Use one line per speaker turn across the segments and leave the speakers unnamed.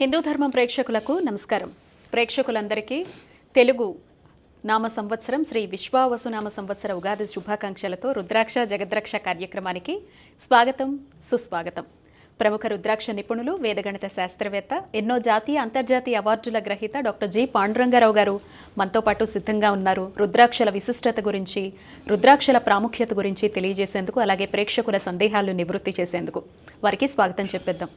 హిందూ ధర్మం ప్రేక్షకులకు నమస్కారం. ప్రేక్షకులందరికీ తెలుగు నామ సంవత్సరం శ్రీ విశ్వావసు నామ సంవత్సర ఉగాది శుభాకాంక్షలతో రుద్రాక్ష జగద్రక్ష కార్యక్రమానికి స్వాగతం సుస్వాగతం. ప్రముఖ రుద్రాక్ష నిపుణులు వేదగణిత శాస్త్రవేత్త ఎన్నో జాతీయ అంతర్జాతీయ అవార్డుల గ్రహీత డాక్టర్ జి. పాండురంగారావు గారు మనతో పాటు సిద్ధంగా ఉన్నారు. రుద్రాక్షల విశిష్టత గురించి రుద్రాక్షల ప్రాముఖ్యత గురించి తెలియజేసేందుకు అలాగే ప్రేక్షకుల సందేహాలు నివృత్తి చేసేందుకు. వారికి స్వాగతం చెప్పేద్దాం.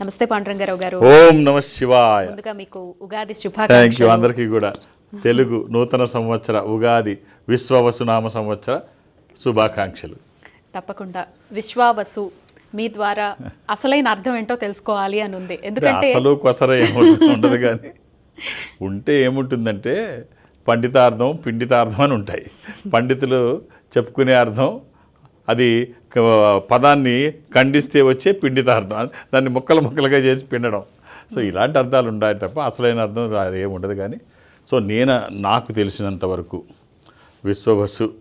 నమస్తే పాండురంగారావు గారు.
ఓం నమ శివాయ.
ముందుగా మీకు ఉగాది
థ్యాంక్ యూ
శుభాకాంక్షలు
అందరికీ కూడా తెలుగు నూతన సంవత్సర ఉగాది విశ్వవసునామ సంవత్సర శుభాకాంక్షలు.
తప్పకుండా. విశ్వావసు మీ ద్వారా అసలైన అర్థం ఏంటో తెలుసుకోవాలి అని ఉంది. ఎందుకంటే
అసలు కొసర ఏముంటుంది ఉండదు కానీ ఉంటే ఏముంటుందంటే పండితార్థం పిండితార్థం అని ఉంటాయి. పండితులు చెప్పుకునే అర్థం అది పదాన్ని ఖండిస్తే వచ్చే పిండితార్థం దాన్ని ముక్కలు ముక్కలుగా చేసి పిండడం. సో ఇలాంటి అర్థాలు ఉంటాయి తప్ప అసలైన అర్థం అది ఏముండదు కానీ. సో నేను నాకు తెలిసినంత వరకు విశ్వవసు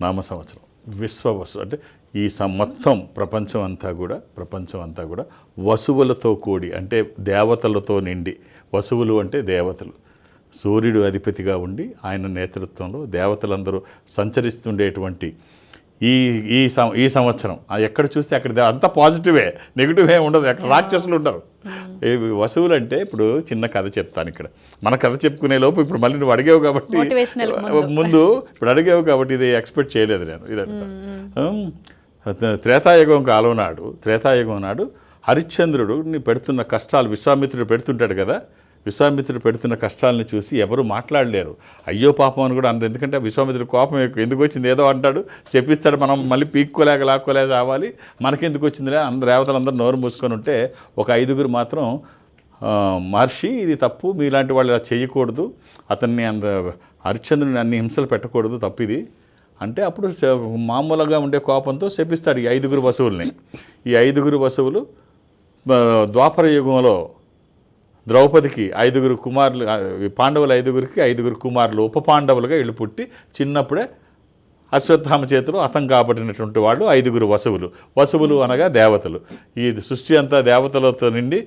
నామ సంవత్సరం. విశ్వవసు అంటే ఈ మొత్తం ప్రపంచం అంతా కూడా ప్రపంచం అంతా కూడా వసువులతో కూడి అంటే దేవతలతో నిండి వసువులు అంటే దేవతలు. సూర్యుడు అధిపతిగా ఉండి ఆయన నేతృత్వంలో దేవతలందరూ సంచరిస్తుండేటువంటి ఈ ఈ సం ఈ సంవత్సరం. ఎక్కడ చూస్తే అక్కడ అంతా పాజిటివే నెగిటివ్ ఏమి ఉండదు. అక్కడ రాక్షసులు ఉండరు. ఈ వసువులు అంటే ఇప్పుడు చిన్న కథ చెప్తాను ఇక్కడ. మన కథ చెప్పుకునే లోపు ఇప్పుడు మళ్ళీ నువ్వు అడిగావు కాబట్టి
ముందు.
ఇప్పుడు అడిగావు కాబట్టి ఇది ఎక్స్పెక్ట్ చేయలేదు నేను. ఇదంతా ఉమ్, త్రేతాయుగం కాలం నాడు త్రేతాయుగం నాడు హరిశ్చంద్రుడు ని పెడుతున్న కష్టాలు విశ్వామిత్రుడు పెడుతుంటాడు కదా విశ్వామిత్రుడు పెడుతున్న కష్టాలను చూసి ఎవరు మాట్లాడలేరు. అయ్యో పాపం అని కూడా అన్నారు ఎందుకంటే విశ్వామిత్రుడు కోపం ఎక్కువ. ఎందుకు వచ్చింది? ఏదో అంటాడు. చెప్పిస్తాడు. మనం మళ్ళీ పీక్కోలేక లాక్కోలేక రావాలి. మనకెందుకు వచ్చిందిలే? అందరు దేవతలందరూ నోరు మూసుకొని ఉంటే ఒక ఐదుగురు మాత్రం మహర్షి ఇది తప్పు. మీలాంటి వాళ్ళు ఇలా చేయకూడదు. అతన్ని అంత హరిశ్చంద్రుని అన్ని హింసలు పెట్టకూడదు. తప్పు ఇది అంటే అప్పుడు మామూలుగా ఉండే కోపంతో శపిస్తాడు ఈ ఐదుగురు వసువుల్ని. ఈ ఐదుగురు వసువులు ద్వాపర యుగంలో ద్రౌపదికి ఐదుగురు కుమారులు పాండవుల ఐదుగురికి ఐదుగురు కుమారులు ఉప పాండవులుగా వీళ్ళు పుట్టి చిన్నప్పుడే అశ్వత్థామ చేతిలో అతం కాబట్టినటువంటి వాళ్ళు ఐదుగురు వసువులు. వసువులు అనగా దేవతలు. ఈ సృష్టి అంతా దేవతలతో నిండి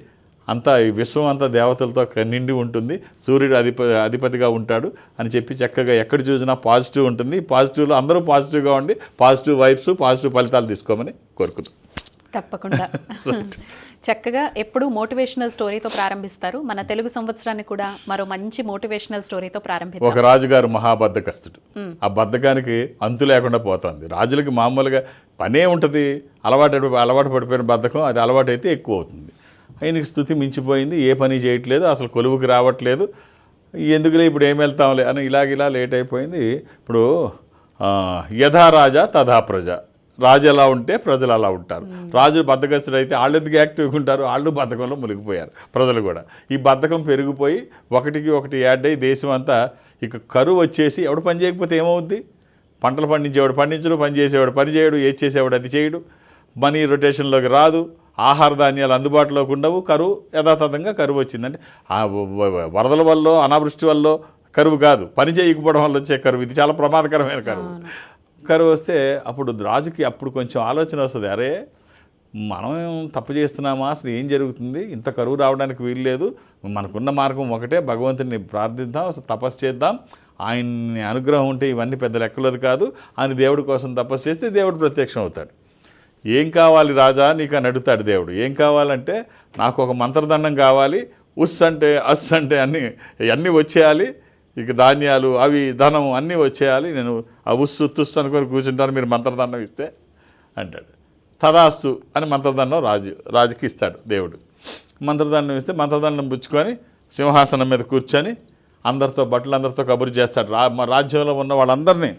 అంతా ఈ విశ్వం అంతా దేవతలతో నిండి ఉంటుంది. సూర్యుడు అధిప అధిపతిగా ఉంటాడు అని చెప్పి చక్కగా ఎక్కడ చూసినా పాజిటివ్ ఉంటుంది. పాజిటివ్లో అందరూ పాజిటివ్గా ఉండి పాజిటివ్ వైబ్స్ పాజిటివ్ ఫలితాలు తీసుకోమని కోరుకుంటున్నాం.
తప్పకుండా. చక్కగా ఎప్పుడు మోటివేషనల్ స్టోరీతో ప్రారంభిస్తారు. మన తెలుగు సంవత్సరాన్ని కూడా మరో మంచి మోటివేషనల్ స్టోరీతో ప్రారంభిద్దాం.
ఒక రాజుగారు మహాబద్ధకస్తుడు. ఆ బద్ధకానికి అంతు లేకుండా పోతుంది. రాజులకి మామూలుగా పనే ఉంటుంది. అలవాటు అలవాటు పడిపోయిన బద్ధకం అది అలవాటు అయితే ఎక్కువ అవుతుంది. ఆయనకి స్థుతి మించిపోయింది. ఏ పని చేయట్లేదు. అసలు కొలువుకి రావట్లేదు. ఎందుకులే ఇప్పుడు ఏం వెళ్తాంలే అని ఇలాగ ఇలా లేట్ అయిపోయింది. ఇప్పుడు యథా రాజా తథా ప్రజ. రాజు ఎలా ఉంటే ప్రజలు అలా ఉంటారు. రాజు బద్దకస్తుడు అయితే వాళ్ళు ఎందుకు యాక్టివ్గా ఉంటారు వాళ్ళు బద్ధకంలో మునిగిపోయారు ప్రజలు కూడా. ఈ బద్ధకం పెరిగిపోయి ఒకటికి ఒకటి యాడ్ అయ్యి దేశం అంతా ఇక కరువు వచ్చేసి ఎవడు పని చేయకపోతే ఏమవుద్ది? పంటలు పండించేవాడు పండించడు పని చేసేవాడు పని చేయడు ఏది చేసేవాడు అది చేయడు. మనీ రొటేషన్లోకి రాదు ఆహార ధాన్యాలు అందుబాటులోకి ఉండవు కరువు యథాతథంగా కరువు వచ్చిందంటే వరదల వల్ల అనావృష్టి వల్ల కరువు కాదు. పని చేయకపోవడం వల్ల వచ్చే కరువు. ఇది చాలా ప్రమాదకరమైన కరువు. కరువు వస్తే అప్పుడు రాజుకి అప్పుడు కొంచెం ఆలోచన వస్తుంది. అరే మనం తప్పు చేస్తున్నామా? అసలు ఏం జరుగుతుంది? ఇంత కరువు రావడానికి వీలు లేదు. మనకున్న మార్గం ఒకటే. భగవంతుని ప్రార్థిద్దాం అసలు తపస్సు చేద్దాం. ఆయన్ని అనుగ్రహం ఉంటే ఇవన్నీ పెద్ద లెక్కలది కాదు. ఆయన దేవుడి కోసం తపస్సు చేస్తే దేవుడు ప్రత్యక్షం అవుతాడు. ఏం కావాలి రాజా? నీకు అని అడుగుతాడు దేవుడు. ఏం కావాలంటే నాకు ఒక మంత్రదండం కావాలి. ఉస్ అంటే అస్ అంటే అన్నీ అన్నీ వచ్చేయాలి. ఇక ధాన్యాలు అవి ధనం అన్నీ వచ్చేయాలి. నేను ఆ ఉస్సు తుస్సు అనుకొని కూర్చుంటాను మీరు మంత్రదండం ఇస్తే అంటాడు. తదాస్తు అని మంత్రదండం రాజు రాజుకి ఇస్తాడు దేవుడు. మంత్రదండం ఇస్తే మంత్రదండం పుచ్చుకొని సింహాసనం మీద కూర్చొని అందరితో బట్టలందరితో కబురు చేస్తాడు. రా మా రాజ్యంలో ఉన్న వాళ్ళందరినీ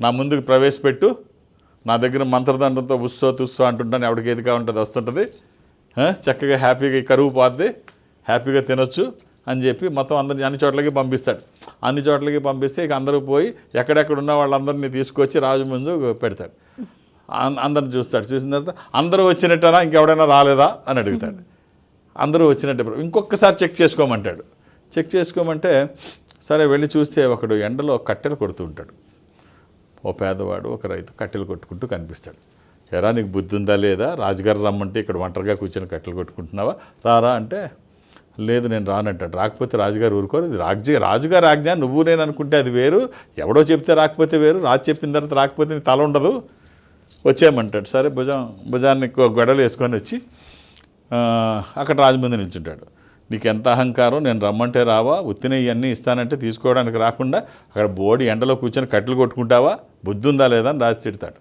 నా ముందుకు ప్రవేశపెట్టు. నా దగ్గర మంత్రదండంతో ఉస్సో తుస్సో అంటుంటాను ఎవడికి ఏదిగా ఉంటుంది వస్తుంటుంది. చక్కగా హ్యాపీగా కరువు పోద్ది. హ్యాపీగా తినొచ్చు. అని చెప్పి మొత్తం అందరిని అన్ని చోట్లకి పంపిస్తాడు. అన్ని చోట్లకి పంపిస్తే ఇక అందరూ పోయి ఎక్కడెక్కడ ఉన్న వాళ్ళందరినీ తీసుకొచ్చి రాజు ముందు పెడతాడు. అందరిని చూస్తాడు. చూసిన తర్వాత అందరూ వచ్చినట్టనా? ఇంకెవడైనా రాలేదా? అని అడుగుతాడు. అందరూ వచ్చినట్టే ఇంకొకసారి చెక్ చేసుకోమంటాడు. చెక్ చేసుకోమంటే సరే వెళ్ళి చూస్తే ఒకడు ఎండలో కట్టెలు కొడుతూ ఉంటాడు. ఓ పేదవాడు ఒక రైతు కట్టెలు కొట్టుకుంటూ కనిపిస్తాడు. ఎరా నీకు బుద్ధి ఉందా లేదా? రాజుగారు రమ్మంటే ఇక్కడ ఒంటరిగా కూర్చొని కట్టెలు కొట్టుకుంటున్నావా? రారా అంటే లేదు నేను రానంటాడు. రాకపోతే రాజుగారు ఊరుకోరు. ఇది రాజు రాజుగారు ఆజ్ఞ నువ్వు నేను అనుకుంటే అది వేరు. ఎవడో చెప్తే రాకపోతే వేరు. రాజు చెప్పిన తర్వాత రాకపోతే నీ తల ఉండదు. వచ్చేయమంటాడు. సరే భుజం భుజాన్ని గొడవలు వేసుకొని వచ్చి అక్కడ రాజు ముందు నిల్చుంటాడు. నీకు ఎంత అహంకారం నేను రమ్మంటే రావా? ఉత్తిన ఇవన్నీ ఇస్తానంటే తీసుకోవడానికి రాకుండా అక్కడ బోడి ఎండలో కూర్చొని కట్టెలు కొట్టుకుంటావా? బుద్ధి ఉందా లేదా? అని రాజు తిడతాడు.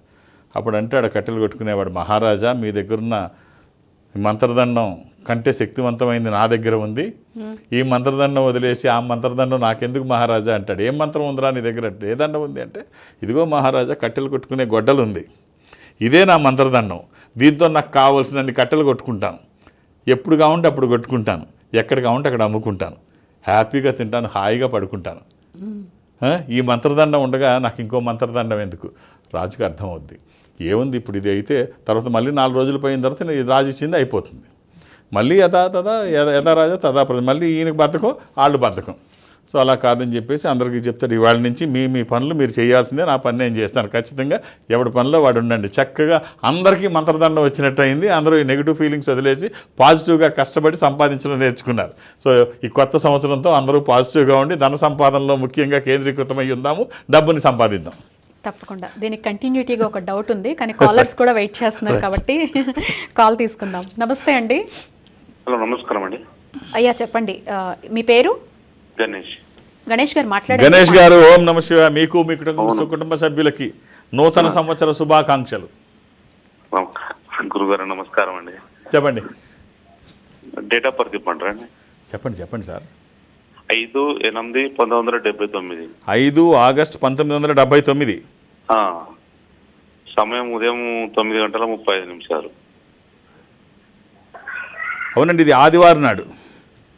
అప్పుడు అంటాడు ఆ కట్టెలు కొట్టుకునేవాడు మహారాజా మీ దగ్గరున్న మంత్రదండం కంటే శక్తివంతమైంది నా దగ్గర ఉంది. ఈ మంత్రదండం వదిలేసి ఆ మంత్రదండం నాకెందుకు మహారాజా అంటాడు. ఏం మంత్రం ఉందిరా నీ దగ్గర? అంటే ఏ దండం ఉంది అంటే ఇదిగో మహారాజా కట్టెలు కొట్టుకునే గొడ్డలు ఉంది. ఇదే నా మంత్రదండం. దీంతో నాకు కావాల్సినన్ని కట్టెలు కొట్టుకుంటాను. ఎప్పుడు కావాలంటే అప్పుడు కొట్టుకుంటాను. ఎక్కడ కావాలంటే అక్కడ అమ్ముకుంటాను. హ్యాపీగా తింటాను హాయిగా పడుకుంటాను. ఈ మంత్రదండం ఉండగా నాకు ఇంకో మంత్రదండం ఎందుకు? రాజుకి అర్థమవుద్ది. ఏముంది ఇప్పుడు ఇది అయితే? తర్వాత మళ్ళీ నాలుగు రోజులు పోయిన తర్వాత ఇది రాజు ఇచ్చింది అయిపోతుంది. మళ్ళీ యథా తదా యథా యథా రాజా తదా ప్రజ మళ్ళీ ఈయనకి బద్ధకం వాళ్ళు బద్ధకం. సో అలా కాదని చెప్పేసి అందరికీ చెప్తాడు ఇవాళ నుంచి మీ మీ పనులు మీరు చేయాల్సిందే నా పని నేను చేస్తాను. ఖచ్చితంగా ఎవడి పనిలో వాడు ఉండండి. చక్కగా అందరికీ మంత్రదండం వచ్చినట్టు అయింది. అందరూ ఈ నెగిటివ్ ఫీలింగ్స్ వదిలేసి పాజిటివ్గా కష్టపడి సంపాదించడం నేర్చుకున్నారు. సో ఈ కొత్త సంవత్సరంతో అందరూ పాజిటివ్గా ఉండి ధన సంపాదనలో ముఖ్యంగా కేంద్రీకృతమై ఉందాము. డబ్బుని సంపాదిద్దాం.
తప్పకుండా. దీనికి కంటిన్యూటీగా ఒక డౌట్ ఉంది కానీ కాలర్స్ కూడా వెయిట్ చేస్తున్నారు కాబట్టి కాల్ తీసుకుందాం. నమస్తే అండి.
హలో నమస్కారం అండి.
అయ్యా చెప్పండి. మీ పేరు?
గణేష్.
గణేష్ గారు మాట్లాడండి.
గణేష్ గారు ఓం నమ శివ మీకు మీ కుటుంబ కుటుంబ సభ్యులకి నూతన సంవత్సర శుభాకాంక్షలు.
గురుగారు నమస్కారం అండి.
చెప్పండి.
డేట్ ఆఫ్ బర్త్ చెప్పంటారా అండి?
చెప్పండి చెప్పండి సార్.
ఐదు ఎనిమిది పంతొమ్మిది వందల డెబ్బై తొమ్మిది.
ఐదు ఆగస్ట్ పంతొమ్మిది వందల డెబ్బై తొమ్మిది.
ఆ, సమయం ఉదయం తొమ్మిది గంటల ముప్పై ఐదు నిమిషాలు.
అవునండి ఇది ఆదివారం నాడు.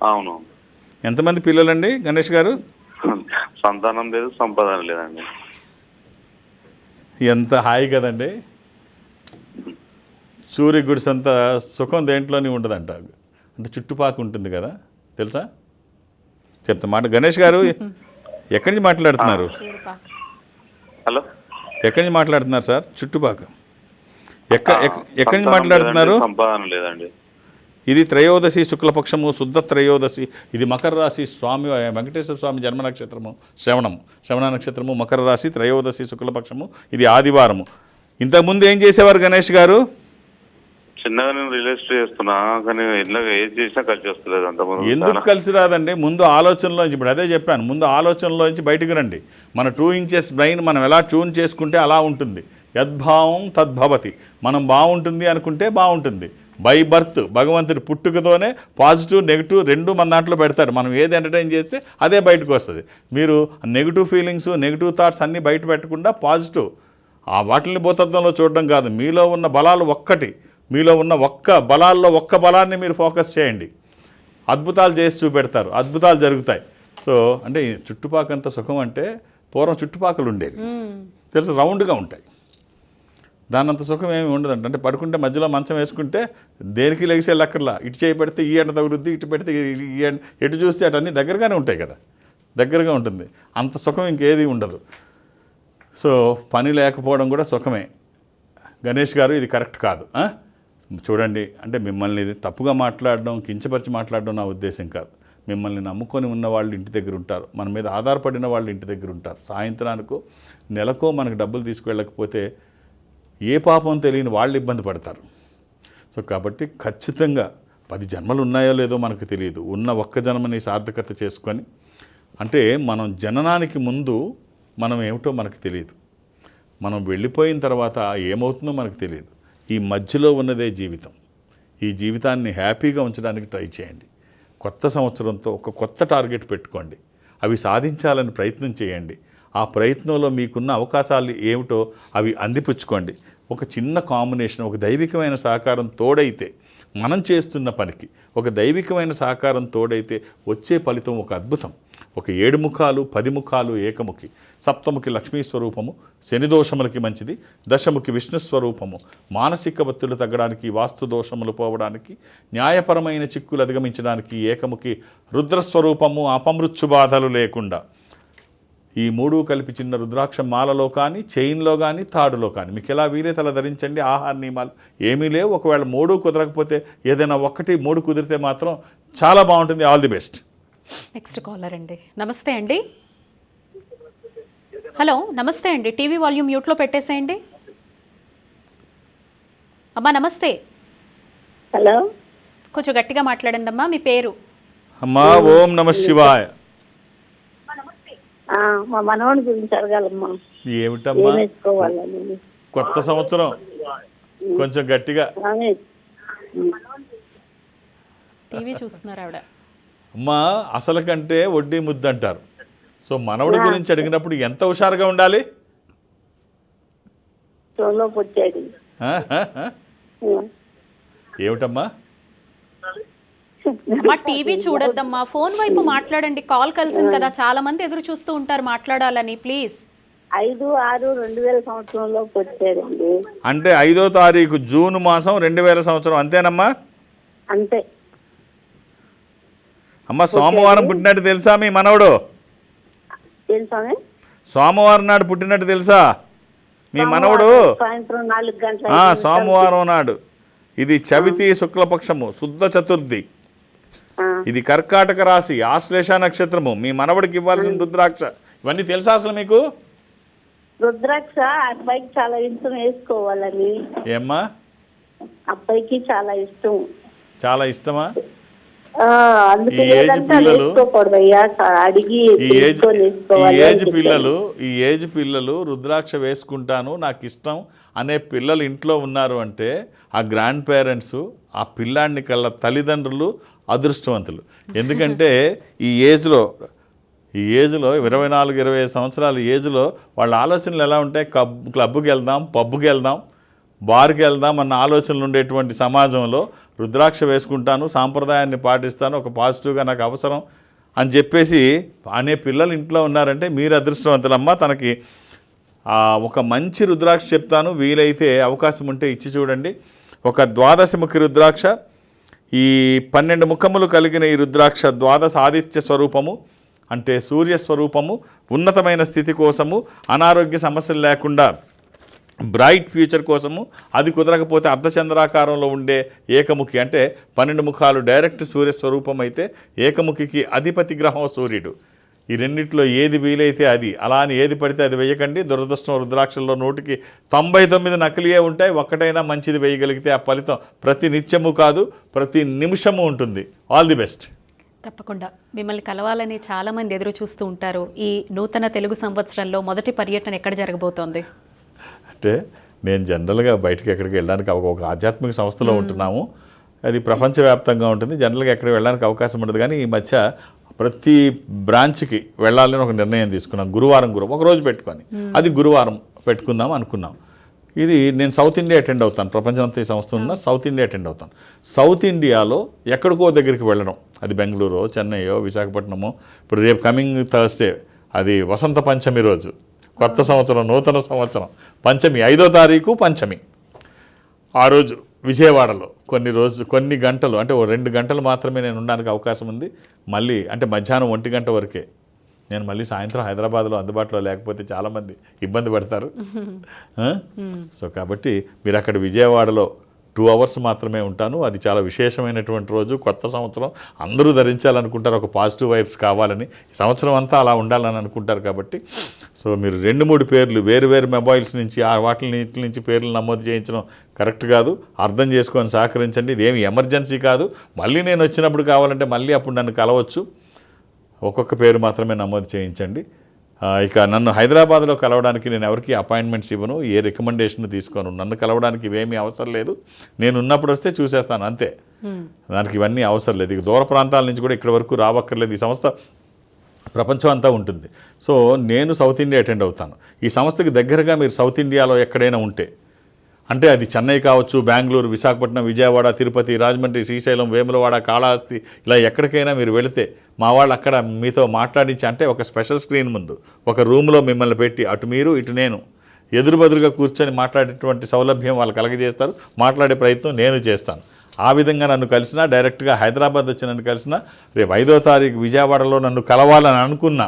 అవును.
ఎంతమంది పిల్లలండి గణేష్ గారు?
సంతానం లేదు సంపాదన లేదండి.
ఎంత హాయి కదండి. సూర్య గుడిస్ అంత సుఖం దేంట్లోని ఉండదంట. అంటే చుట్టుపాకు ఉంటుంది కదా తెలుసా? చెప్తా మాట గణేష్ గారు ఎక్కడి నుంచి మాట్లాడుతున్నారు.
హలో.
ఎక్కడి నుంచి మాట్లాడుతున్నారు సార్? చుట్టుపాక. ఎక్క
ఆ,
ఎక్క- ఎక్కడి నుంచి మాట్లాడుతున్నారు?
సంపాదన లేదండి.
ఇది త్రయోదశి శుక్లపక్షము శుద్ధ త్రయోదశి. ఇది మకర రాశి స్వామి వెంకటేశ్వర స్వామి జన్మ నక్షత్రము శ్రవణము. శ్రవణ నక్షత్రము మకర రాశి త్రయోదశి శుక్లపక్షము ఇది ఆదివారము. ఇంతకుముందు ఏం చేసేవారు గణేష్ గారు?
చిన్నగా నేను రియల్ ఎస్టేట్ చేస్తున్నా కానీ ఇట్లా ఏది చేసినా కలిసి వస్తలేదు అంత
ఎందుకు కలిసి రాదండి? ముందు ఆలోచనలోంచి ఇప్పుడు అదే చెప్పాను ముందు ఆలోచనలోంచి బయటకు రండి. మన టూ ఇంచెస్ బ్రెయిన్ మనం ఎలా ట్యూన్ చేసుకుంటే అలా ఉంటుంది. యద్భావం తద్భవతి. మనం బాగుంటుంది అనుకుంటే బాగుంటుంది. బై బర్త్ భగవంతుడి పుట్టుకతోనే పాజిటివ్ నెగిటివ్ రెండు మన దాంట్లో పెడతాడు. మనం ఏది ఎంటర్టైన్ చేస్తే అదే బయటకు వస్తుంది. మీరు నెగిటివ్ ఫీలింగ్స్ నెగిటివ్ థాట్స్ అన్నీ బయట పెట్టకుండా పాజిటివ్. ఆ వాటిని భూతత్వంలో చూడడం కాదు. మీలో ఉన్న బలాలు ఒక్కటి. మీలో ఉన్న ఒక్క బలాల్లో ఒక్క బలాన్ని మీరు ఫోకస్ చేయండి. అద్భుతాలు చేసి చూపెడతారు. అద్భుతాలు జరుగుతాయి. సో అంటే చుట్టుపాకంత సుఖం అంటే పూర్వం చుట్టుపాకలు ఉండేవి. తెలుసు? రౌండ్గా ఉంటాయి. దానంత సుఖం ఏమి ఉండదంట. అంటే పడుకుంటే మధ్యలో మంచం వేసుకుంటే దేనికి లెగిసే లక్కర్లా? ఇటు చేయి పెడితే ఈ ఎండ తగులుద్ది ఇటు పెడితే ఈ- ఎండ. ఎటు చూస్తే అటు అన్నీ దగ్గరగానే ఉంటాయి కదా. దగ్గరగా ఉంటుంది. అంత సుఖం ఇంకేది ఉండదు. సో పని లేకపోవడం కూడా సుఖమే. గణేష్ గారు ఇది కరెక్ట్ కాదు. చూడండి. అంటే మిమ్మల్ని ఇది తప్పుగా మాట్లాడడం కించపరిచి మాట్లాడడం నా ఉద్దేశం కాదు. మిమ్మల్ని నమ్ముకొని ఉన్న వాళ్ళు ఇంటి దగ్గర ఉంటారు. మన మీద ఆధారపడిన వాళ్ళు ఇంటి దగ్గర ఉంటారు. సాయంత్రానికో నెలకో మనకు డబ్బులు తీసుకువెళ్ళకపోతే ఏ పాపం తెలియని వాళ్ళు ఇబ్బంది పడతారు. సో కాబట్టి ఖచ్చితంగా పది జన్మలు ఉన్నాయో లేదో మనకు తెలియదు. ఉన్న ఒక్క జన్మని సార్థకత చేసుకొని అంటే మనం జననానికి ముందు మనం ఏమిటో మనకు తెలియదు. మనం వెళ్ళిపోయిన తర్వాత ఏమవుతుందో మనకు తెలియదు. ఈ మధ్యలో ఉన్నదే జీవితం. ఈ జీవితాన్ని హ్యాపీగా ఉంచడానికి ట్రై చేయండి. కొత్త సంవత్సరంతో ఒక కొత్త టార్గెట్ పెట్టుకోండి. అవి సాధించాలని ప్రయత్నం చేయండి. ఆ ప్రయత్నంలో మీకున్న అవకాశాలు ఏమిటో అవి అందిపుచ్చుకోండి. ఒక చిన్న కాంబినేషన్ ఒక దైవికమైన సహకారం తోడైతే మనం చేస్తున్న పనికి ఒక దైవికమైన సహకారం తోడైతే వచ్చే ఫలితం ఒక అద్భుతం. ఒక ఏడు ముఖాలు పది ముఖాలు ఏకముఖి. సప్తముఖి లక్ష్మీ స్వరూపము శని దోషములకి మంచిది దశముఖి విష్ణు స్వరూపము. మానసిక ఒత్తిళ్ళు తగ్గడానికి వాస్తు దోషములు పోవడానికి న్యాయపరమైన చిక్కులు అధిగమించడానికి ఏకముఖి రుద్రస్వరూపము అపమృత్యు బాధలు లేకుండా. ఈ మూడు కలిపి చిన్న రుద్రాక్ష మాలలో కానీ చైన్లో కానీ తాడులో కానీ. మీకు ఎలా వీలైతే అలా ధరించండి ఆహార నియమాలు ఏమీ లేవు. ఒకవేళ మూడు కుదరకపోతే ఏదైనా ఒక్కటి మూడు కుదిరితే మాత్రం చాలా బాగుంటుంది. All the best
next caller అండి. నమస్తే అండి. హలో నమస్తే అండి. టీవీ వాల్యూమ్ మ్యూట్లో పెట్టేసేయండి. అమ్మా నమస్తే.
హలో
కొంచెం గట్టిగా మాట్లాడండి అమ్మా మీ పేరు?
అమ్మా ఓం నమ శివాయ.
మా మనవడి గురించి అడగాలమ్మా.
ఏమిటమ్మా? కొత్త సంవత్సరం. కొంచెం గట్టిగా.
టీవీ చూస్తున్నారు ఆవిడ.
అమ్మా అసలు కంటే వడ్డీ ముద్దు అంటారు. సో మనవడి గురించి అడిగినప్పుడు ఎంత హుషారుగా ఉండాలి. ఏమిటమ్మా?
అమ్మా టీవీ చూడొద్దమ్మా. ఫోన్ వైపు మాట్లాడండి. కాల్ కలిసింది కదా. చాలా మంది ఎదురు చూస్తూ ఉంటారు మాట్లాడాలని. ప్లీజ్.
ఐదు ఆరు రెండు వేల సంవత్సరంలో పుట్టాడండి
అంటే ఐదో తారీఖు జూన్ మాసం రెండు వేల సంవత్సరం. అంతేనమ్మా?
అంతే.
అమ్మ సోమవారం పుట్టినట్టు తెలుసా మీ మనవడు?
తెలుసామే
సోమవారం నాడు పుట్టినట్టు తెలుసా మీ మనవడు?
సాయంత్రం నాలుగు గంటల
ఆ, సోమవారం నాడు. ఇది చవితి శుక్లపక్షము శుద్ధ చతుర్థి. ఇది కర్కాటక రాశి ఆశ్లేష నక్షత్రము. మీ మనవడికి ఇవ్వాల్సిన రుద్రాక్ష. ఇవన్నీ తెలుసా అసలు మీకు?
రుద్రాక్ష అబ్బాయికి చాలా ఇష్టం వేసుకోవాలని.
ఏమ్మా?
అబ్బాయికి చాలా ఇష్టం.
చాలా ఇష్టమా? ఈ ఏజ్ పిల్లలు-
అడిగి
ఈ ఏజ్ ఈ ఏజ్. పిల్లలు ఈ ఏజ్ పిల్లలు రుద్రాక్ష వేసుకుంటాను నాకు ఇష్టం అనే పిల్లలు ఇంట్లో ఉన్నారు అంటే ఆ గ్రాండ్ పేరెంట్స్ ఆ పిల్లాడిని కల్లా తల్లిదండ్రులు అదృష్టవంతులు. ఎందుకంటే ఈ ఏజ్లో ఈ ఏజ్లో ఇరవై నాలుగు ఇరవై ఐదు సంవత్సరాల ఏజ్లో వాళ్ళ ఆలోచనలు ఎలా ఉంటాయి? కబ్ క్లబ్కి వెళ్దాం పబ్కి వెళ్దాం బార్కి వెళ్దాం అన్న ఆలోచనలు ఉండేటువంటి సమాజంలో రుద్రాక్ష వేసుకుంటాను సాంప్రదాయాన్ని పాటిస్తాను ఒక పాజిటివ్గా నాకు అవసరం అని చెప్పేసి అనే పిల్లలు ఇంట్లో ఉన్నారంటే మీరు అదృష్టవంతులమ్మ తనకి ఒక మంచి రుద్రాక్ష చెప్తాను. వీలైతే అవకాశం ఉంటే ఇచ్చి చూడండి. ఒక ద్వాదశముఖి రుద్రాక్ష ఈ పన్నెండు ముఖములు కలిగిన ఈ రుద్రాక్ష ద్వాదశ ఆదిత్య స్వరూపము అంటే సూర్య స్వరూపము ఉన్నతమైన స్థితి కోసము అనారోగ్య సమస్యలు లేకుండా బ్రైట్ ఫ్యూచర్ కోసము అది కుదరకపోతే అర్ధచంద్రాకారంలో ఉండే ఏకముఖి అంటే పన్నెండు ముఖాలు డైరెక్ట్ సూర్య స్వరూపం అయితే ఏకముఖికి అధిపతి గ్రహం సూర్యుడు. ఈ రెండిట్లో ఏది వీలైతే అది. అలా అని ఏది పడితే అది వేయకండి. దురదృష్టం రుద్రాక్షల్లో నూటికి తొంభై తొమ్మిది నకిలీయే ఉంటాయి. ఒక్కటైనా మంచిది వేయగలిగితే ఆ ఫలితం ప్రతి నిత్యము కాదు ప్రతి నిమిషము ఉంటుంది. ఆల్ ది బెస్ట్
తప్పకుండా. మిమ్మల్ని కలవాలని చాలా మంది ఎదురు చూస్తూ ఉంటారు. ఈ నూతన తెలుగు సంవత్సరంలో మొదటి పర్యటన ఎక్కడ జరగబోతోంది?
అంటే నేను జనరల్గా బయటకు ఎక్కడికి వెళ్ళడానికి ఒక ఒక ఆధ్యాత్మిక సంస్థలో ఉంటున్నాము. అది ప్రపంచవ్యాప్తంగా ఉంటుంది. జనరల్గా ఎక్కడికి వెళ్ళడానికి అవకాశం ఉండదు. కానీ ఈ మధ్య ప్రతి బ్రాంచ్కి వెళ్ళాలని ఒక నిర్ణయం తీసుకున్నాం. గురువారం గురు ఒక రోజు పెట్టుకొని. అది గురువారం పెట్టుకుందాం అనుకున్నాం. ఇది నేను సౌత్ ఇండియా అటెండ్ అవుతాను. ప్రపంచమంతా ఈ సంస్థ ఉన్న సౌత్ ఇండియా అటెండ్ అవుతాను. సౌత్ ఇండియాలో ఎక్కడికో దగ్గరికి వెళ్ళడం. అది బెంగళూరు చెన్నైయో విశాఖపట్నమో. ఇప్పుడు రేపు కమింగ్ థర్స్డే అది వసంత పంచమి రోజు. కొత్త సంవత్సరం నూతన సంవత్సరం. పంచమి ఐదో తారీఖు పంచమి. ఆ రోజు విజయవాడలో కొన్ని రోజు కొన్ని గంటలు అంటే ఓ రెండు గంటలు మాత్రమే నేను ఉండడానికి అవకాశం ఉంది. మళ్ళీ అంటే మధ్యాహ్నం ఒంటి గంట వరకే. నేను మళ్ళీ సాయంత్రం హైదరాబాద్లో అందుబాటులో లేకపోతే చాలామంది ఇబ్బంది పడతారు? సో కాబట్టి మీరు అక్కడ విజయవాడలో టూ అవర్స్ మాత్రమే ఉంటాను. అది చాలా విశేషమైనటువంటి రోజు. కొత్త సంవత్సరం. అందరూ ధరించాలనుకుంటారు. ఒక పాజిటివ్ వైబ్స్ కావాలని. సంవత్సరం అంతా అలా ఉండాలని అనుకుంటారు కాబట్టి. సో మీరు రెండు మూడు పేర్లు వేరు వేరు మొబైల్స్ నుంచి ఆ వాటి నుంచి పేర్లు నమోదు చేయించడం కరెక్ట్ కాదు. అర్థం చేసుకొని సహకరించండి. ఇది ఎమర్జెన్సీ కాదు. మళ్ళీ నేను వచ్చినప్పుడు కావాలంటే మళ్ళీ అప్పుడు నన్ను కలవచ్చు. ఒక్కొక్క పేరు మాత్రమే నమోదు చేయించండి. ఇక నన్ను హైదరాబాద్లో కలవడానికి నేను ఎవరికి అపాయింట్మెంట్స్ ఇవ్వను ఏ రికమెండేషన్ తీసుకోను. నన్ను కలవడానికి ఇవేమీ అవసరం లేదు. నేను ఉన్నప్పుడు వస్తే చూసేస్తాను అంతే. దానికి ఇవన్నీ అవసరం లేదు. ఇక దూర ప్రాంతాల నుంచి కూడా ఇక్కడి వరకు రావక్కర్లేదు. ఈ సంస్థ ప్రపంచం అంతా ఉంటుంది. సో నేను సౌత్ ఇండియా అటెండ్ అవుతాను. ఈ సంస్థకి దగ్గరగా మీరు సౌత్ ఇండియాలో ఎక్కడైనా ఉంటే అంటే అది చెన్నై కావచ్చు బెంగళూరు విశాఖపట్నం విజయవాడ తిరుపతి రాజమండ్రి శ్రీశైలం వేములవాడ కాళహస్తి ఇలా ఎక్కడికైనా మీరు వెళితే మా వాళ్ళు అక్కడ మీతో మాట్లాడించి అంటే ఒక స్పెషల్ స్క్రీన్ ముందు ఒక రూమ్లో మిమ్మల్ని పెట్టి అటు మీరు ఇటు నేను. ఎదురు బదురుగా కూర్చొని మాట్లాడేటువంటి సౌలభ్యం వాళ్ళు కలగజేస్తారు మాట్లాడే ప్రయత్నం నేను చేస్తాను. ఆ విధంగా నన్ను కలిసినా డైరెక్ట్గా హైదరాబాద్ వచ్చి నన్ను కలిసినా రేపు ఐదో తారీఖు విజయవాడలో నన్ను కలవాలని అనుకున్నా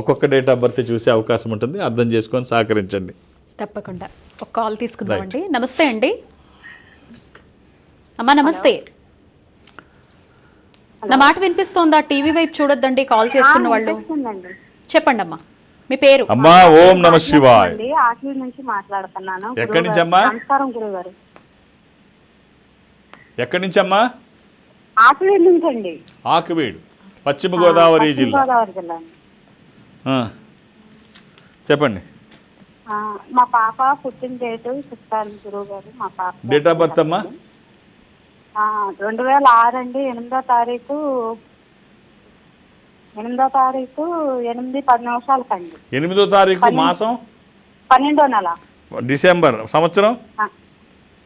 ఒక్కొక్క డేట్ ఆఫ్ బర్త్ చూసే అవకాశం ఉంటుంది అర్థం చేసుకొని సహకరించండి.
తప్పకుండా. ఒక కాల్ తీసుకుందామండి. నమస్తే అండి. అమ్మా నమస్తే. నా మాట వినిపిస్తోందా? టీవీ వైపు చూడొద్దండి కాల్ చేస్తున్న వాళ్ళు. చెప్పండి అమ్మా మీ పేరు?
అమ్మా ఓం నమ శివాయ్.
నుంచి మాట్లాడుతున్నాను.
ఎక్కడి నుంచి అమ్మా?
నమస్కారం గురువు గారు
ఎక్కడి నుంచి అమ్మా
ఆకిలి నుంచి అండి
ఆకువీడు పశ్చిమ గోదావరి జిల్లా.
గోదావరి జిల్లా.
చెప్పండి.
మా పాప పుట్టిన డేటు చెప్తాను గురువు గారు మా పాప
డేట్ ఆఫ్ బర్త్ అమ్మా?
ఆ, రెండు వేల ఆరు అండి ఎనిమిదో తారీఖు ఎనిమిదో తారీఖు ఎనిమిది పది నిమిషాలకండి.
ఎనిమిదో తారీఖు మాసం?
పన్నెండో నెల.
డిసెంబర్ సంవత్సరం?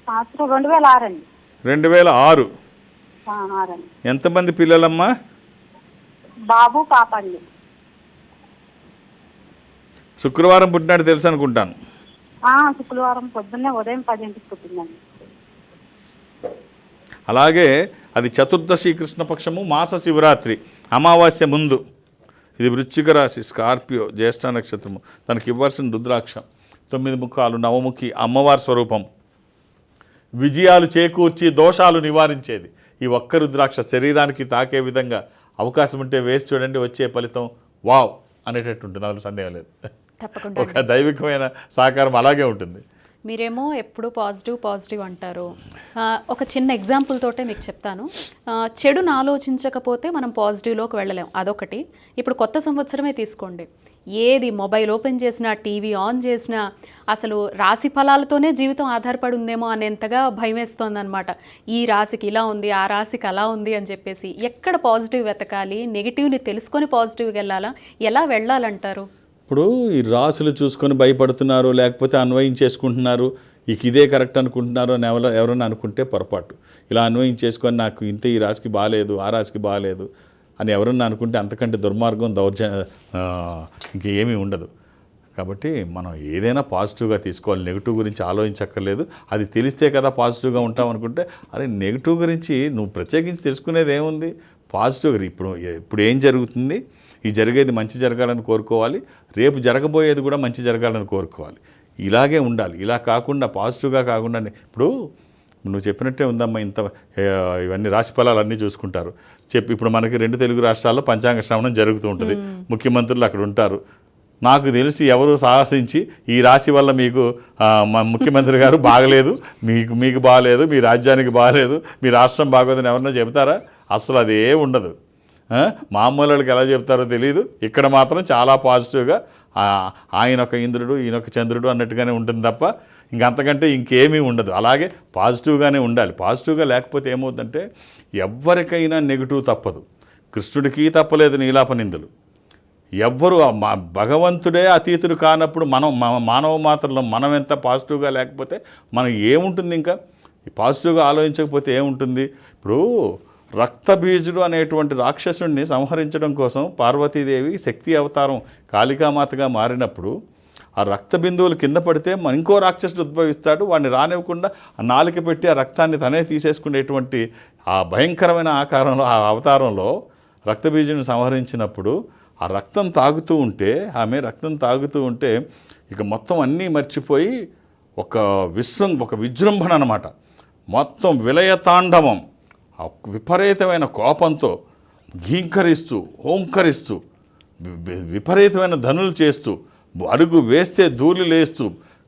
సంవత్సరం రెండు వేల ఆరు. అండి
రెండు వేల ఆరు ఎంతమంది పిల్లలమ్మా?
బాబు పాప అండి
శుక్రవారం పుట్టినాడు తెలుసు అనుకుంటాను.
శుక్రవారం పొద్దున్నే ఉదయం పదింటికి పుట్టిందండి.
అలాగే అది చతుర్దశి కృష్ణపక్షము మాస శివరాత్రి అమావాస్య ముందు. ఇది వృశ్చిక రాశి స్కార్పియో జ్యేష్ఠ నక్షత్రము. తనకి ఇవ్వాల్సిన రుద్రాక్ష తొమ్మిది ముఖాలు నవముఖి అమ్మవారి స్వరూపం. విజయాలు చేకూర్చి దోషాలు నివారించేది. ఈ ఒక్క రుద్రాక్ష శరీరానికి తాకే విధంగా అవకాశం ఉంటే వేసి చూడండి వచ్చే ఫలితం వావ్ అనేటట్టు ఉంటుంది. అందులో సందేహం లేదు.
తప్పకుండా
ఒక దైవికమైన సహకారం అలాగే ఉంటుంది.
మీరేమో ఎప్పుడు పాజిటివ్ పాజిటివ్ అంటారు. ఒక చిన్న ఎగ్జాంపుల్ తోటే మీకు చెప్తాను. చెడును ఆలోచించకపోతే మనం పాజిటివ్లోకి వెళ్ళలేం. అదొకటి. ఇప్పుడు కొత్త సంవత్సరమే తీసుకోండి. ఏది మొబైల్ ఓపెన్ చేసినా టీవీ ఆన్ చేసినా అసలు రాశి ఫలాలతోనే జీవితం ఆధారపడి ఉందేమో అనేంతగా భయం వేస్తోందనమాట ఈ రాశికి ఇలా ఉంది ఆ రాశికి అలా ఉంది అని చెప్పేసి ఎక్కడ పాజిటివ్ వెతకాలి నెగిటివ్ని తెలుసుకొని పాజిటివ్కి వెళ్ళాలా ఎలా వెళ్ళాలంటారు?
ఇప్పుడు ఈ రాసులు చూసుకొని భయపడుతున్నారు లేకపోతే అన్వయించేసుకుంటున్నారు ఇక ఇదే కరెక్ట్ అనుకుంటున్నారు అని ఎవరో ఎవరైనా అనుకుంటే పొరపాటు. ఇలా అన్వయం చేసుకొని నాకు ఇంత ఈ రాశికి బాగాలేదు ఆ రాశికి బాగాలేదు అని ఎవరన్నా అనుకుంటే అంతకంటే దుర్మార్గం దౌర్జన్య ఇంకేమీ ఉండదు. కాబట్టి మనం ఏదైనా పాజిటివ్గా తీసుకోవాలి. నెగిటివ్ గురించి ఆలోచించక్కర్లేదు. అది తెలిస్తే కదా పాజిటివ్గా ఉంటాం అనుకుంటే అరే నెగిటివ్ గురించి నువ్వు ప్రత్యేకించి తెలుసుకునేది ఏముంది? పాజిటివ్ ఇప్పుడు ఇప్పుడు ఏం జరుగుతుంది? ఈ జరిగేది మంచి జరగాలని కోరుకోవాలి. రేపు జరగబోయేది కూడా మంచి జరగాలని కోరుకోవాలి. ఇలాగే ఉండాలి. ఇలా కాకుండా పాజిటివ్గా కాకుండా ఇప్పుడు నువ్వు చెప్పినట్టే ఉందమ్మా ఇంత ఇవన్నీ రాశి ఫలాలు అన్నీ చూసుకుంటారు. చెప్పి ఇప్పుడు మనకి రెండు తెలుగు రాష్ట్రాల్లో పంచాంగ శ్రవణం జరుగుతూ ఉంటుంది. ముఖ్యమంత్రులు అక్కడ ఉంటారు. నాకు తెలిసి ఎవరు సాహసించి ఈ రాశి వల్ల మీకు మా ముఖ్యమంత్రి గారు బాగలేదు మీకు మీకు బాగలేదు మీ రాజ్యానికి బాగలేదు మీ రాష్ట్రం బాగోదని ఎవరన్నా చెబుతారా? అసలు అదే ఉండదు. మామూలు వాళ్ళకి ఎలా చెప్తారో తెలియదు ఇక్కడ మాత్రం చాలా పాజిటివ్గా ఆయన ఒక ఇంద్రుడు ఈయన ఒక చంద్రుడు అన్నట్టుగానే ఉంటుంది తప్ప ఇంకంతకంటే ఇంకేమీ ఉండదు. అలాగే పాజిటివ్గానే ఉండాలి. పాజిటివ్గా లేకపోతే ఏమవుతుందంటే ఎవరికైనా నెగిటివ్ తప్పదు. కృష్ణుడికి తప్పలేదు నీలాప నిందులు. ఎవ్వరు మా భగవంతుడే అతీతుడు కానప్పుడు మనం మానవ మాత్రలో మనం ఎంత పాజిటివ్గా లేకపోతే మనం ఏముంటుంది ఇంకా? ఈ పాజిటివ్గా ఆలోచించకపోతే ఏముంటుంది? ఇప్పుడు రక్తబీజుడు అనేటువంటి రాక్షసుడిని సంహరించడం కోసం పార్వతీదేవి శక్తి అవతారం కాళికామాతగా మారినప్పుడు ఆ రక్త బిందువులు కింద పడితే ఇంకో రాక్షసుడు ఉద్భవిస్తాడు. వాడిని రానివ్వకుండా ఆ నాలుక పెట్టి ఆ రక్తాన్ని తనే తీసేసుకునేటువంటి ఆ భయంకరమైన ఆకారంలో ఆ అవతారంలో రక్తబీజుని సంహరించినప్పుడు ఆ రక్తం తాగుతూ ఉంటే ఆమె రక్తం తాగుతూ ఉంటే ఇక మొత్తం అన్నీ మర్చిపోయి ఒక విశ్వం ఒక విజృంభణ అనమాట మొత్తం విలయతాండవం ఆ విపరీతమైన కోపంతో ఘీంకరిస్తూ ఓంకరిస్తూ విపరీతమైన ధనులు చేస్తూ అడుగు వేస్తే ధూళి లేస్తూ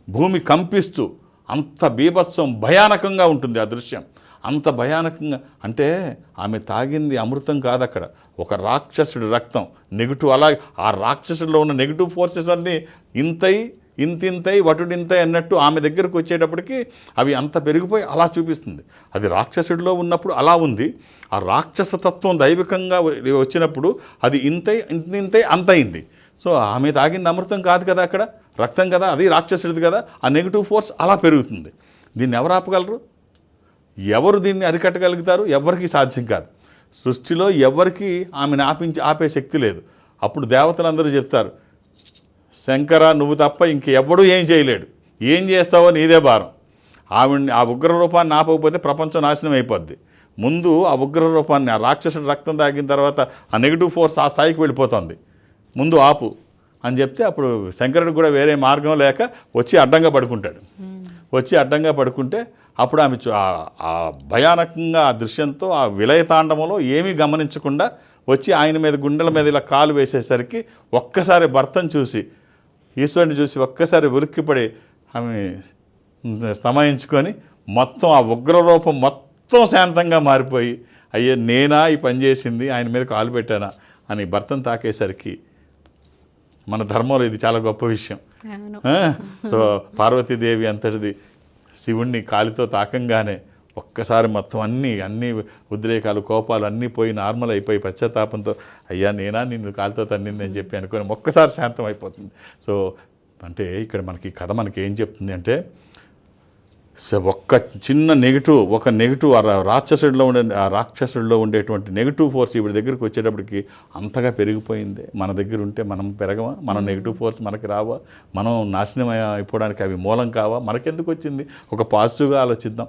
భూమి కంపిస్తూ అంత బీభత్సం భయానకంగా ఉంటుంది ఆ దృశ్యం. అంత భయానకంగా అంటే ఆమె తాగింది అమృతం కాదు అక్కడ ఒక రాక్షసుడి రక్తం నెగిటివ్ అలాగే ఆ రాక్షసుడిలో ఉన్న నెగిటివ్ ఫోర్సెస్ అన్నీ ఇంతై ఇంతింతై వటుడింతై అన్నట్టు ఆమె దగ్గరకు వచ్చేటప్పటికి అవి అంత పెరిగిపోయి అలా చూపిస్తుంది. అది రాక్షసుడిలో ఉన్నప్పుడు అలా ఉంది. ఆ రాక్షసతత్వం దైవికంగా వచ్చినప్పుడు అది ఇంతై ఇంతింతై అంతయింది. సో ఆమె తాగింది అమృతం కాదు కదా అక్కడ? రక్తం కదా? అది రాక్షసుడిది కదా? ఆ నెగిటివ్ ఫోర్స్ అలా పెరుగుతుంది. దీన్ని ఎవరు ఆపగలరు? ఎవరు దీన్ని అరికట్టగలుగుతారు? ఎవరికి సాధ్యం కాదు. సృష్టిలో ఎవరికి ఆమెను ఆపించి ఆపే శక్తి లేదు. అప్పుడు దేవతలందరూ చెప్తారు శంకర నువ్వు తప్ప ఇంకెవ్వడూ ఏం చేయలేడు. ఏం చేస్తావో నీదే భారం. ఆవిడ్ని ఆ ఉగ్ర రూపాన్ని ఆపకపోతే ప్రపంచం నాశనం అయిపోద్ది. ముందు ఆ ఉగ్ర రూపాన్ని ఆ రాక్షసుడి రక్తం తాగిన తర్వాత ఆ నెగిటివ్ ఫోర్స్ ఆ స్థాయికి వెళ్ళిపోతుంది. ముందు ఆపు అని చెప్తే అప్పుడు శంకరుడు కూడా వేరే మార్గం లేక వచ్చి అడ్డంగా పడుకుంటాడు. వచ్చి అడ్డంగా పడుకుంటే అప్పుడు ఆమె ఆ భయానకంగా ఆ దృశ్యంతో ఆ విలయతాండములో ఏమీ గమనించకుండా వచ్చి ఆయన మీద గుండెల మీద ఇలా కాలు వేసేసరికి ఒక్కసారి భర్తను చూసి ఈశ్వరుని చూసి ఒక్కసారి ఉలిక్కిపడి ఆమె స్తమాయించుకొని మొత్తం ఆ ఉగ్రరూపం మొత్తం శాంతంగా మారిపోయి అయ్యే నేనా ఈ పని చేసింది ఆయన మీద కాలు పెట్టానా అని భర్తను తాకేసరికి మన ధర్మంలో ఇది చాలా గొప్ప విషయం? సో పార్వతీదేవి అంతటిది శివుణ్ణి కాలితో తాకంగానే ఒక్కసారి మొత్తం అన్నీ అన్ని ఉద్రేకాలు కోపాలు అన్నీ పోయి నార్మల్ అయిపోయి పశ్చాత్తాపంతో అయ్యా నేనా నిన్ను కాలితో తన్నింది అని చెప్పి అనుకొని ఒక్కసారి శాంతం అయిపోతుంది. సో అంటే ఇక్కడ మనకి కథ మనకి ఏం చెప్తుంది అంటే సో ఒక్క చిన్న నెగిటివ్ ఒక నెగిటివ్ ఆ రాక్షసుడిలో ఉండే ఆ రాక్షసుడిలో ఉండేటువంటి నెగిటివ్ ఫోర్స్ ఇవి దగ్గరికి వచ్చేటప్పటికి అంతగా పెరిగిపోయింది. మన దగ్గర ఉంటే మనం పెరగమా? మన నెగిటివ్ ఫోర్స్ మనకి రావా? మనం నాశనం అయిపోవడానికి అవి మూలం కావా? మనకెందుకు వచ్చింది? ఒక పాజిటివ్గా ఆలోచిద్దాం?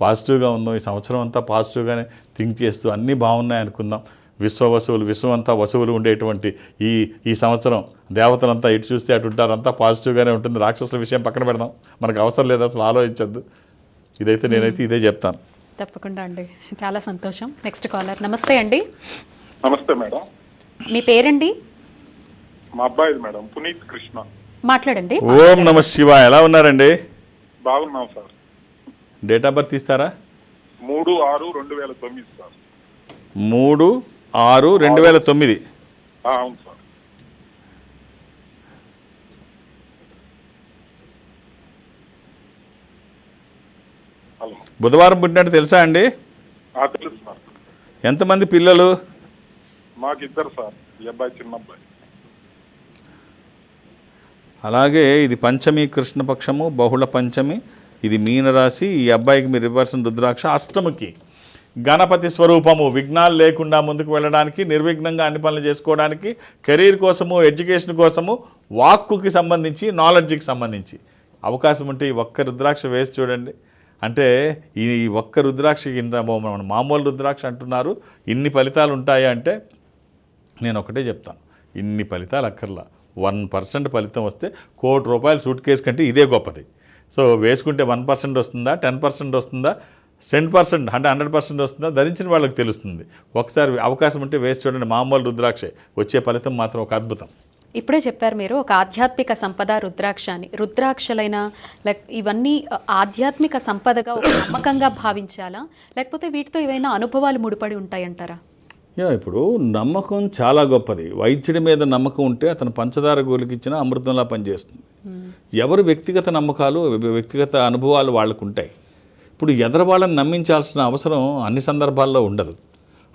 పాజిటివ్గా ఉందాం ఈ సంవత్సరం అంతా పాజిటివ్గానే థింక్ చేస్తూ అన్నీ బాగున్నాయి అనుకుందాం. విశ్వ వసువులు విశ్వం అంతా వసువులు ఉండేటువంటి ఈ ఈ సంవత్సరం. దేవతలంతా ఇటు చూస్తే అటు ఉంటారు అంతా పాజిటివ్గానే ఉంటుంది. రాక్షసుల విషయం పక్కన పెడదాం. మనకు అవసరం లేదు అసలు ఆలోచించద్దు. ఇదైతే నేనైతే ఇదే చెప్తాను.
తప్పకుండా అండి. చాలా సంతోషం. Next caller. నమస్తే అండి.
నమస్తే మేడం.
మీ పేరండి?
మా అబ్బాయి మేడం పునీత్ కృష్ణ.
మాట్లాడండి.
ఓం నమ శివ ఎలా ఉన్నారండి?
బాగున్నాం సార్.
డేట్ ఆఫ్ బర్త్ ఇస్తారా?
మూడు ఆరు రెండు వేల తొమ్మిది సార్.
మూడు ఆరు రెండు వేల తొమ్మిది.
అవును సార్. హలో.
బుధవారం పుట్టినట్టు తెలుసా అండి?
ఆ, తెలుసు సార్.
ఎంతమంది పిల్లలు?
మాకు ఇద్దరు సార్ ఈ అబ్బాయి చిన్న అబ్బాయి.
అలాగే ఇది పంచమి కృష్ణపక్షము బహుళ పంచమి ఇది మీనరాశి. ఈ అబ్బాయికి మీరు ఇవ్వాల్సిన రుద్రాక్ష అష్టమికి. గణపతి స్వరూపము విఘ్నాలు లేకుండా ముందుకు వెళ్ళడానికి నిర్విఘ్నంగా అన్ని పనులు చేసుకోవడానికి కెరీర్ కోసము ఎడ్యుకేషన్ కోసము వాక్కుకి సంబంధించి నాలెడ్జ్కి సంబంధించి. అవకాశం ఉంటే ఈ ఒక్క రుద్రాక్ష వేసి చూడండి. అంటే ఈ ఒక్క రుద్రాక్షకి ఇంత మన మామూలు రుద్రాక్ష అంటున్నారు. ఇన్ని ఫలితాలు ఉంటాయి అంటే నేను ఒకటే చెప్తాను. ఇన్ని ఫలితాలు అక్కర్లా. వన్ పర్సెంట్ ఫలితం వస్తే కోటి రూపాయలు సూట్ కేసు కంటే ఇదే గొప్పది. సో వేసుకుంటే వన్ పర్సెంట్ వస్తుందా టెన్ పర్సెంట్ వస్తుందా సెంట్ పర్సెంట్ అంటే హండ్రెడ్ పర్సెంట్ వస్తుందా ధరించిన వాళ్ళకి తెలుస్తుంది. ఒకసారి అవకాశం ఉంటే వేసి చూడండి మామూలు రుద్రాక్షే. వచ్చే ఫలితం మాత్రం ఒక అద్భుతం.
ఇప్పుడే చెప్పారు మీరు ఒక ఆధ్యాత్మిక సంపద రుద్రాక్ష అని. రుద్రాక్షలైన లైక్ ఇవన్నీ ఆధ్యాత్మిక సంపదగా ఒక నమ్మకంగా భావించాలా? లేకపోతే వీటితో ఏవైనా అనుభవాలు ముడిపడి ఉంటాయంటారా?
యా ఇప్పుడు నమ్మకం చాలా గొప్పది. వైద్యుడి మీద నమ్మకం ఉంటే అతను పంచదార గోలికిచ్చిన అమృతంలా పనిచేస్తుంది. ఎవరు వ్యక్తిగత నమ్మకాలు వ్యక్తిగత అనుభవాలు వాళ్ళకు ఉంటాయి ఇప్పుడు ఎదర వాళ్ళని నమ్మించాల్సిన అవసరం అన్ని సందర్భాల్లో ఉండదు.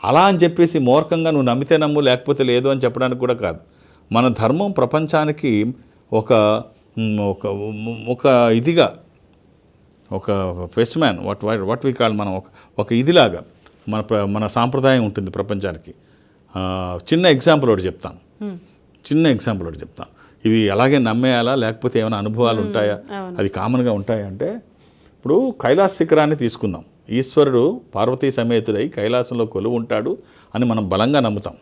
అలా అని చెప్పేసి మూర్ఖంగా నువ్వు నమ్మితే నమ్ము లేకపోతే లేదు అని చెప్పడానికి కూడా కాదు. మన ధర్మం ప్రపంచానికి ఒక ఒక ఒక ఇదిగా ఒక ఫెస్ట్మ్యాన్ వాట్ వాట్ వి కాల్ మనం ఒక ఒక ఇదిలాగా మన ప్ర- మన సాంప్రదాయం ఉంటుంది ప్రపంచానికి. చిన్న ఎగ్జాంపుల్ ఒకటి చెప్తాను. చిన్న ఎగ్జాంపుల్ ఒకటి చెప్తాను. ఇవి అలాగే నమ్మేయాలా? లేకపోతే ఏమైనా అనుభవాలు ఉంటాయా? అది కామన్గా ఉంటాయా అంటే ఇప్పుడు కైలాస శిఖరాన్ని తీసుకుందాం. ఈశ్వరుడు పార్వతీ సమేతుడై కైలాసంలో కొలువు ఉంటాడు అని మనం బలంగా నమ్ముతాం.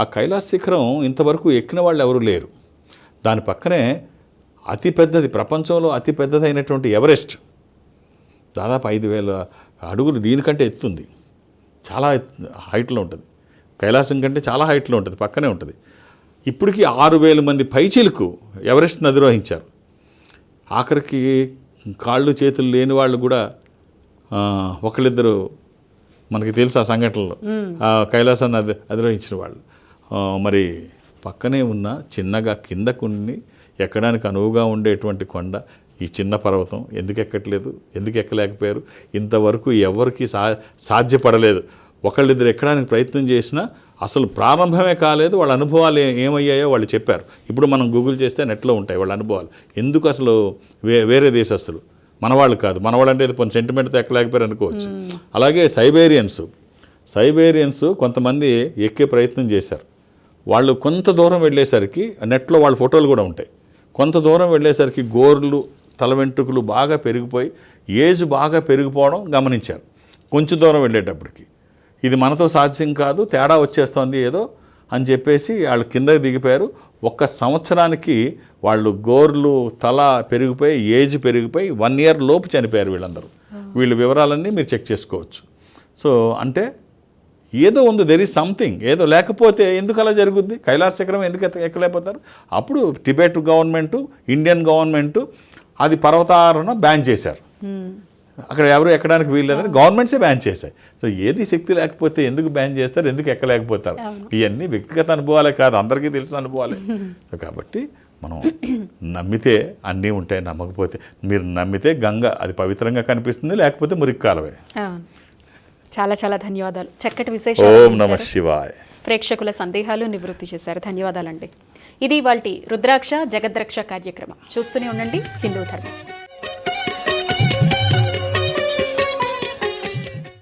ఆ కైలాస శిఖరం ఇంతవరకు ఎక్కిన వాళ్ళు ఎవరు లేరు. దాని పక్కనే అతి పెద్దది ప్రపంచంలో అతి పెద్దదైనటువంటి ఎవరెస్ట్? దాదాపు ఐదు వేల అడుగులు దీనికంటే ఎత్తుంది. చాలా హైట్లో ఉంటుంది. కైలాసం కంటే చాలా హైట్లో ఉంటుంది పక్కనే ఉంటుంది. ఇప్పటికీ ఆరు వేల మంది పైచీలకు ఎవరెస్ట్ని అధిరోహించారు ఆఖరికి కాళ్ళు చేతులు లేని వాళ్ళు కూడా ఒకళ్ళిద్దరు మనకి తెలుసు ఆ సంఘటనలో. కైలాసాన్ని అధి అధిరోహించిన వాళ్ళు. మరి పక్కనే ఉన్న చిన్నగా కిందకుని ఎక్కడానికి అనువుగా ఉండేటువంటి కొండ ఈ చిన్న పర్వతం ఎందుకు ఎక్కట్లేదు ఎందుకు ఎక్కలేకపోయారు ఇంతవరకు ఎవరికి సా సాధ్యపడలేదు. ఒకళ్ళిద్దరు ఎక్కడానికి ప్రయత్నం చేసినా అసలు ప్రారంభమే కాలేదు వాళ్ళ అనుభవాలు ఏమయ్యాయో వాళ్ళు చెప్పారు. ఇప్పుడు మనం గూగుల్ చేస్తే నెట్లో ఉంటాయి వాళ్ళ అనుభవాలు. ఎందుకు అసలు వే వేరే దేశస్తులు? మనవాళ్ళు కాదు. మనవాళ్ళు అంటే ఇది కొన్ని సెంటిమెంట్తో ఎక్కలేకపోయారు అనుకోవచ్చు. అలాగే సైబేరియన్స్. సైబేరియన్స్ కొంతమంది ఎక్కే ప్రయత్నం చేశారు. వాళ్ళు కొంత దూరం వెళ్ళేసరికి నెట్లో వాళ్ళ ఫోటోలు కూడా ఉంటాయి. కొంత దూరం వెళ్ళేసరికి గోర్లు తల వెంట్రుకలు బాగా పెరిగిపోయి ఏజ్ బాగా పెరిగిపోవడం గమనించారు. కొంచెం దూరం వెళ్ళేటప్పటికి. ఇది మనతో సాధ్యం కాదు తేడా వచ్చేస్తోంది ఏదో అని చెప్పేసి వాళ్ళు కిందకి దిగిపోయారు. ఒక్క సంవత్సరానికి వాళ్ళు గోర్లు తల పెరిగిపోయి ఏజ్ పెరిగిపోయి వన్ ఇయర్ లోపు చనిపోయారు వీళ్ళందరూ. వీళ్ళ వివరాలన్నీ మీరు చెక్ చేసుకోవచ్చు. సో అంటే ఏదో ఉంది దెర్ ఈజ్ సంథింగ్ ఏదో లేకపోతే ఎందుకు అలా జరుగుద్ది? కైలాస శిఖరం ఎందుకు ఎక్క- ఎక్కలేకపోతారు? అప్పుడు టిబెట్ గవర్నమెంటు ఇండియన్ గవర్నమెంటు అది పర్వతారోహణ బ్యాన్ చేశారు. అక్కడ ఎవరు ఎక్కడానికి వీల్లేదని గవర్నమెంట్సే బ్యాన్ చేశాయి. సో ఏది శక్తి లేకపోతే ఎందుకు బ్యాన్ చేస్తారు ఎందుకు ఎక్కలేకపోతారు? ఇవన్నీ వ్యక్తిగత అనుభవాలే కాదు అందరికీ తెలిసిన అనుభవాలే. కాబట్టి మనం నమ్మితే అన్నీ ఉంటాయి నమ్మకపోతే. మీరు నమ్మితే గంగ అది పవిత్రంగా కనిపిస్తుంది లేకపోతే మురికి కాలవే
చాలా చాలా ధన్యవాదాలు. చక్కటి విశేషాలు
ఓం నమ. శివాయ.
ప్రేక్షకుల సందేహాలు నివృత్తి చేశారు. ధన్యవాదాలండి. ఇది వాళ్ళ రుద్రాక్ష జగద్రక్ష కార్యక్రమం. చూస్తూనే ఉండండి హిందూ ధర్మం.